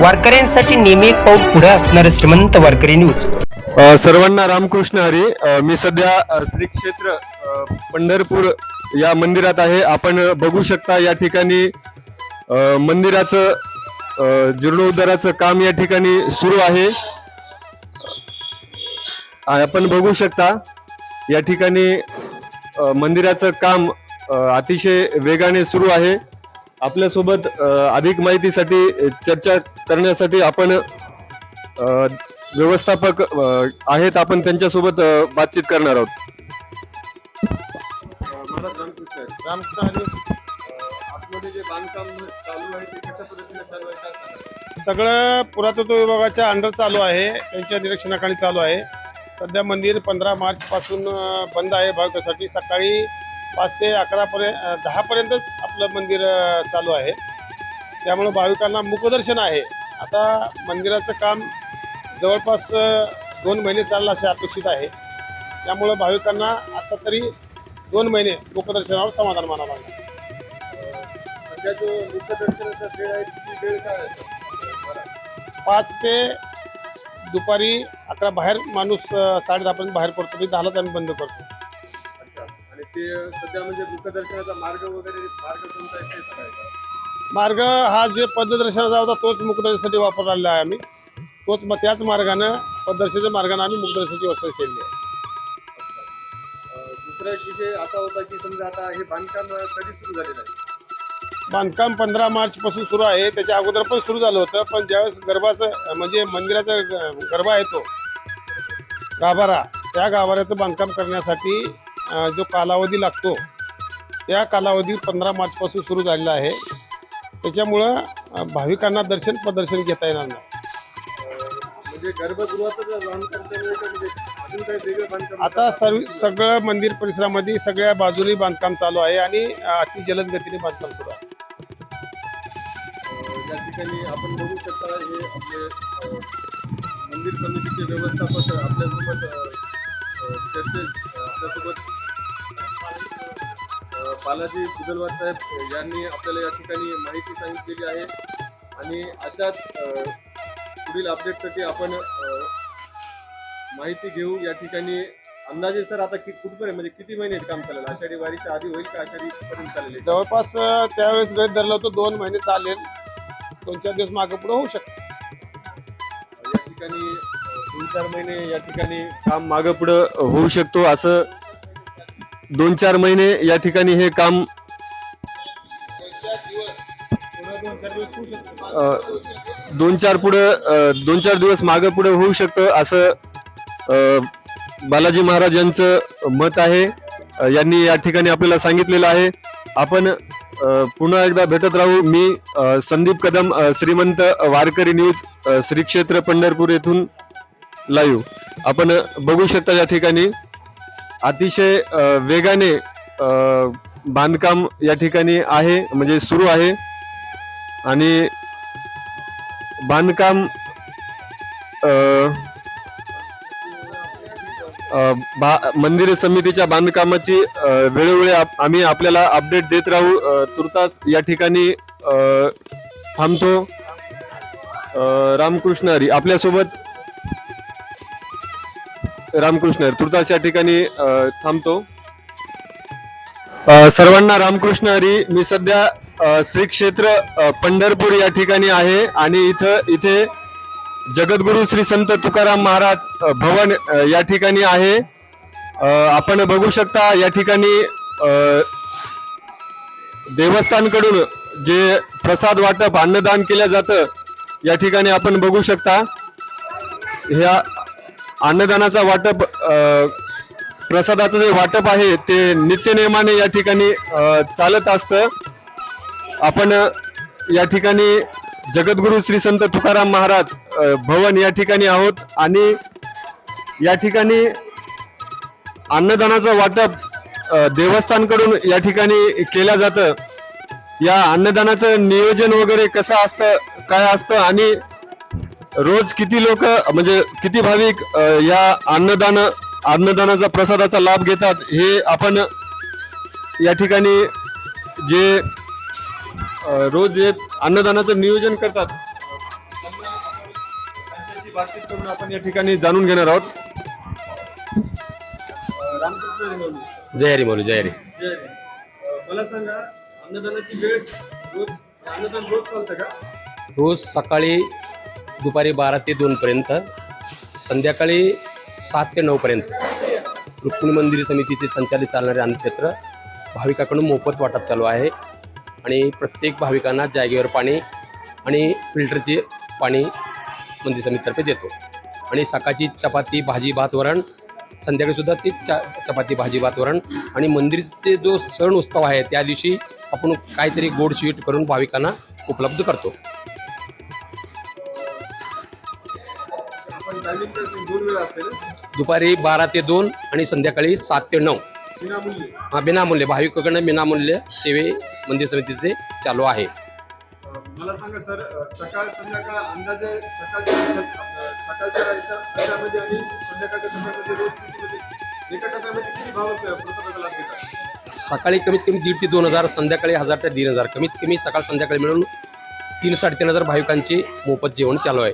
वारकऱ्यांसाठी नेहमी एक पाऊल पुढे असणारे श्रीमंत वारकरी न्यूज. सर्वांना रामकृष्ण हरी. मी सध्या श्री क्षेत्र पंढरपूर या मंदिरात आहे. आपण बघू शकता या ठिकाणी मंदिराचं जीर्णोद्धाराचं काम या ठिकाणी सुरू आहे. आपण बघू शकता या ठिकाणी मंदिराचं काम अतिशय वेगाने सुरू आहे. आपल्यासोबत अधिक माहितीसाठी चर्चा करण्यासाठी आपण व्यवस्थापक आहेत. आपण त्यांच्यासोबत बातचीत करणार आहोत. सगळं पुरातत्व विभागाच्या अंडर चालू आहे. त्यांच्या निरीक्षणाखाली चालू आहे. सध्या मंदिर पंधरा मार्च पासून अं, बंद आहे. भाविकांसाठी सकाळी पाच ते अकरा पर्यंत दहा पर्यंतच आपलं मंदिर चालू आहे. त्यामुळे भाविकांना मुखदर्शन आहे. आता मंदिराचं काम जवळपास दोन महिने चाललं असे अपेक्षित आहे. त्यामुळं भाविकांना आता तरी दोन महिने मुखदर्शनावर समाधान मानावं लागेल. सध्या जो मुखदर्शनाचा वेळ आहे ती वेळ काय आहे? पाच ते दुपारी अकरा बाहेर माणूस साडे दहापर्यंत बाहेर पडतो. मी दहालाच आम्ही बंद करतो. ते सध्या म्हणजे मुखदर्शनाचा मार्ग वगैरे मार्ग कोणता आहे ते सांगायचं. मार्ग हा जे पद्धदर्शनाचा होता तोच मुखदर्शनासाठी वापरलेला आहे आम्ही. तोच मग त्याच मार्गानं पद्धदर्शनाच्या मार्गाने आम्ही मुखदर्शनाची व्यवस्था केली आहे. दुसरा एक विषय असा होता की समजा आता हे बांधकाम कधी सुरू झालेलं आहे? बांधकाम पंधरा मार्च पासून सुरू आहे. त्याच्या अगोदर पण सुरू झालं होतं. पण ज्यावेळेस गर्भाचं म्हणजे मंदिराचा ग- गर्भ आहे तो गाभारा त्या गाभाऱ्याचं बांधकाम करण्यासाठी जो कालावधी लागतो त्या कालावधी पंधरा मार्चपासून सुरू झालेला आहे. त्याच्यामुळं भाविकांना दर्शन प्रदर्शन घेता येणार नाही. म्हणजे म्हणजे आता सर्व सगळं मंदिर परिसरामध्ये सगळ्या बाजूनी बांधकाम चालू आहे आणि अति जलद गतीने बांधकाम सुरू आहे. अ, या ठिकाणी आपण बघू शकता हे आपले मंदिर समितीचे व्यवस्थापक आपल्यासोबत चर्चे आपल्यासोबत बालाजी बुदलवार साहेब यांनी आपल्याला या ठिकाणी माहिती सांगितलेली आहे. आणि अशाच पुढील अपडेटसाठी आपण माहिती घेऊ. या ठिकाणी अंदाजे सर आता कि कुठपर्यंत म्हणजे किती महिने काम चालेल आषाढी वारीच्या आधी होईल का आषाढी पर्यंत चालेल जवळपास त्यावेळेस गळीत धरलं होतं दोन महिने चालेल. दोन चार दिवस मागं पुढं होऊ शकतं. या ठिकाणी दोन चार महिने या ठिकाणी काम मागं पुढं होऊ शकतो असं दोन चार महिने या ठिकाणी हे काम दोन चार पुढं दोन चार दिवस मागं पुढं होऊ शकतं असं बालाजी महाराज यांचं मत आहे. यांनी या ठिकाणी आपल्याला सांगितलेलं आहे. आपण पुन्हा एकदा भेटत राहू. मी संदीप कदम श्रीमंत वारकरी न्यूज श्री क्षेत्र पंढरपूर येथून लाईव्ह. आपण बघू शकता या ठिकाणी. अतिशय वेगाने बांधकाम या ठिकाणी आहे म्हणजे सुरू आहे. आणि बांधकाम बा- मंदिर समितीच्या बांधकामाची वेळोवेळी आप- आम्ही आपल्याला अपडेट देत राहू. तुर्तास या ठिकाणी थांबतो. रामकृष्ण हरी आपल्यासोबत रामकृष्ण तुर्तास या ठिकाणी थांबतो. सर्वांना रामकृष्ण हरी मी सध्या श्री क्षेत्र पंढरपूर या ठिकाणी आहे आणि इथं इथे जगद्गुरु श्री संत तुकाराम महाराज भवन या ठिकाणी आहे. आपण बघू शकता या ठिकाणी देवस्थानकडून जे प्रसाद वाटप अन्नदान केलं जातं या ठिकाणी आपण बघू शकता. ह्या अन्नदानाचा वाटप प्रसादाचं जे वाटप आहे ते नित्यनियमाने या ठिकाणी चालत असतं. आपण या ठिकाणी जगद्गुरु श्री संत तुकाराम महाराज भवन या ठिकाणी आहोत आणि या ठिकाणी अन्नदानाचं वाटप देवस्थानकडून या ठिकाणी केलं जातं. या अन्नदानाचं नियोजन वगैरे कसं असतं काय असतं आणि रोज किती लोक म्हणजे किती भाविक या अन्नदान अन्नदानाचा प्रसादाचा लाभ घेतात हे आपण या ठिकाणी जे रोज जे अन्नदानाचं नियोजन करतात बातचीत करून आपण या ठिकाणी जाणून घेणार आहोत. जय हरी बोलू जय हरी. मला सांगा अन्नदानाची वेळ रोज अन्नदान रोज चालतं का? रोज सकाळी दुपारी बारा ते दोनपर्यंत संध्याकाळी सात ते नऊपर्यंत रुक्मिणी मंदिर समितीचे संचालित चालणारे अन्नक्षेत्र भाविकाकडून मोफत वाटप चालू आहे. आणि प्रत्येक भाविकांना जागेवर पाणी आणि फिल्टरचे पाणी मंदिर समितीतर्फे देतो. आणि सकाळची चपाती भाजी भात वरण संध्याकाळीसुद्धा ती चा चपाती भाजी भात वरण आणि मंदिरचे जो सण उत्सव आहे त्या दिवशी आपण काहीतरी गोड स्वीट करून भाविकांना उपलब्ध करतो. दोन वेळा असते ना दुपारी बारा ते दोन आणि संध्याकाळी सात ते नऊ. विनामूल्य हा बिनामूल्य. भाविकाकडनं बिनामूल्य सेवे मंदिर समितीचे चालू आहे. अं, मला सांगा सर अं, सकाळ संध्याकाळ अंदाजे सकाळच्या ह्याच्यात, अं, सकाळच्या ह्याच्या डब्यामध्ये आणि संध्याकाळच्या डब्यामध्ये रोज किती एका डब्यामध्ये किती भाव प्रसादाचा लाभ घेतात? सकाळी कमीत कमी दीड ते दोन हजार संध्याकाळी हजार ते दीड हजार. कमीत कमी सकाळ संध्याकाळी मिळून तीन साडेतीन हजार भाविकांचे मोफत जेवण चालू आहे.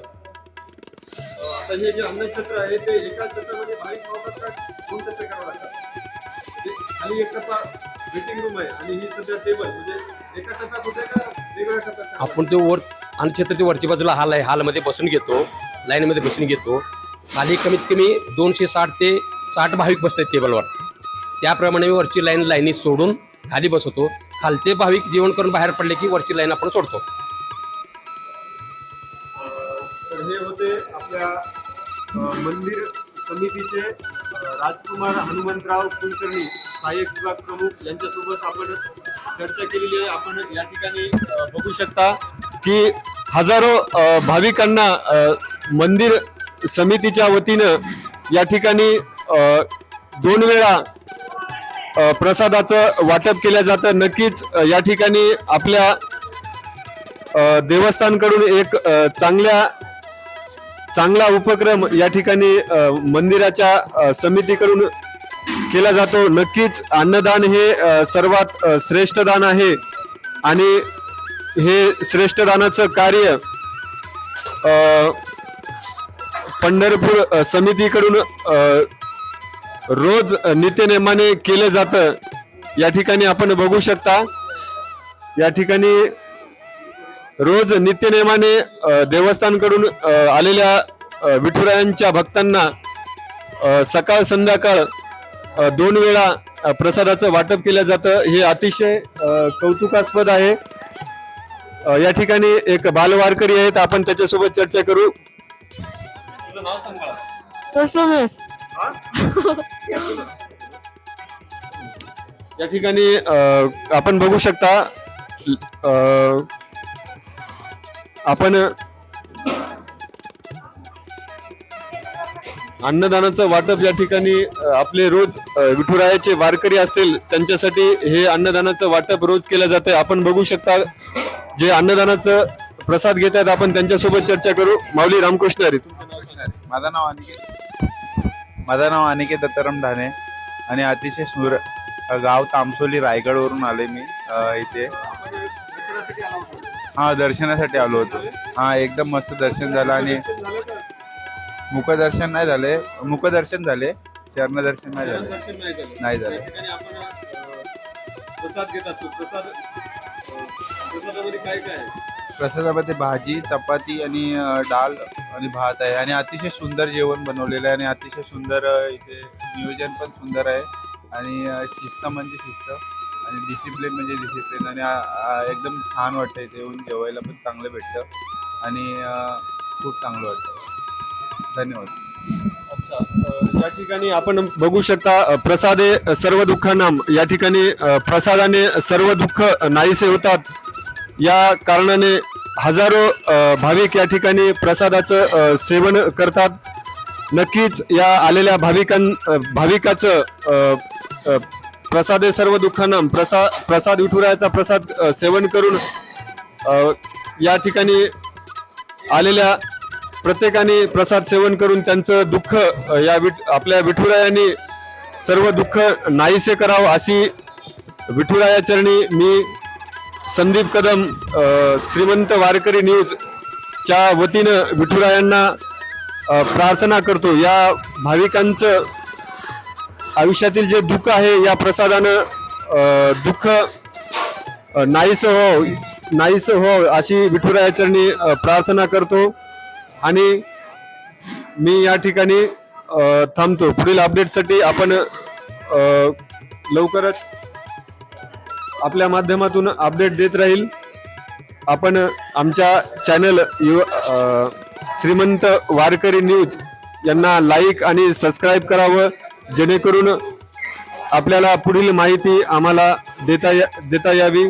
आता हे जे अन्नक्षेत्र आहे ते एकाच टप्प्यामध्ये भाविक पावतात का दोन टप्पे करावं लागतात. खाली एक टप्पा वेटिंग रूम आहे आणि ही सध्या टेबल म्हणजे एका टप्प्यात होते का वेगवेगळ्या टप्प्यात आपण तो वर अन्नक्षेत्राच्या वरच्या बाजूला हाल आहे हालमध्ये बसून घेतो लाईनमध्ये बसून घेतो. खाली कमीत कमी दोनशे साठ ते साठ भाविक बसतात टेबलवर त्याप्रमाणे वरची लाईन लाईनी सोडून खाली बसवतो. खालचे भाविक जेवण करून बाहेर पडले की वरची लाईन आपण सोडतो. हे होते आपल्या मंदिर समितीचे राजकुमार हनुमंतराव कुलकर्णी सहाय्यक विभाग प्रमुख यांच्यासोबत आपण चर्चा केलेली आहे. आपण या ठिकाणी बघू शकता की हजारो भाविकांना मंदिर समितीच्या वतीनं या ठिकाणी दोन वेळा प्रसादाचं वाटप केलं जातं. नक्कीच या ठिकाणी आपल्या देवस्थानकडून एक चांगल्या चांगला उपक्रम या ठिकाणी मंदिराच्या समितीकडून केला जातो. नक्कीच अन्नदान हे सर्वात श्रेष्ठ दान आहे. आणि हे श्रेष्ठ दानाचं कार्य पंढरपूर समितीकडून रोज नित्यनेमाने केलं जातं. या ठिकाणी आपण बघू शकता. या ठिकाणी रोज नित्यनेमाने देवस्थानकडून आलेल्या विठुरायांच्या भक्तांना सकाळ संध्याकाळ दोन वेळा प्रसादाचं वाटप केलं जातं. हे अतिशय कौतुकास्पद आहे. या ठिकाणी एक बालवारकरी आहेत. आपण त्याच्यासोबत चर्चा करू. या ठिकाणी अ, आपण बघू शकता आपण अन्नदानाचं वाटप या ठिकाणी आपले रोज विठुरायाचे वारकरी असतील त्यांच्यासाठी हे अन्नदानाचं वाटप रोज केलं जातं आपण बघू शकता जे अन्नदानाचं प्रसाद घेत आहेत आपण त्यांच्यासोबत चर्चा करू. माऊली रामकृष्ण हरी. माझं नाव अनिकेत. माझं नाव अनिकेत दत्ताराम ढाणे आणि अतिशय सुर गाव तामसोली रायगडवरून आले मी इथे. हा दर्शनासाठी आलो होतो. हा एकदम मस्त दर्शन झालं आणि मुखदर्शन नाही झाले. मुखदर्शन झाले. चरणदर्शन नाही झाले. नाही झाले. प्रसादामध्ये भाजी चपाती आणि डाळ आणि भात आहे. आणि अतिशय सुंदर जेवण बनवलेलं आहे आणि अतिशय सुंदर इथे नियोजन पण सुंदर आहे. आणि शिस्त म्हणजे शिस्त. आणि डिसिप्लिन म्हणजे डिसिप्लिन आणि एकदम छान वाटतं इथे येऊन जेवायला पण चांगलं भेटतं आणि खूप चांगलं वाटतं धन्यवाद. या ठिकाणी आपण बघू शकता प्रसादे सर्व दुःखानाम या ठिकाणी प्रसादाने सर्व दुःख नाहीसे होतात. या कारणाने हजारो भाविक या ठिकाणी प्रसादाचं सेवन करतात. नक्कीच या आलेल्या भाविकां भाविकाचं प्रसादे सर्व दुःखानं प्रसा प्रसाद विठुरायाचा प्रसाद सेवन करून या ठिकाणी आलेल्या प्रत्येकाने प्रसाद सेवन करून त्यांचं दुःख या विठ आपल्या विठुरायाने सर्व दुःख नाहीसे करावं अशी विठुरायाचरणी मी संदीप कदम श्रीमंत वारकरी न्यूज च्या वतीनं विठुरायांना प्रार्थना करतो. या भाविकांचं आयुष्यातील जे दुःख आहे या प्रसादानं दुःख नाहीस नाहीसं हो नाहीसं हो अशी विठुरायाचरणी प्रार्थना करतो. आणि मी या ठिकाणी थांबतो. पुढील अपडेटसाठी आपण लवकरच आपल्या माध्यमातून अपडेट देत राहील. आपण आमच्या चॅनल यु श्रीमंत वारकरी न्यूज यांना लाईक आणि सबस्क्राईब करावं. जेणेकरून आपल्याला पुढील माहिती आम्हाला देता या देता यावी.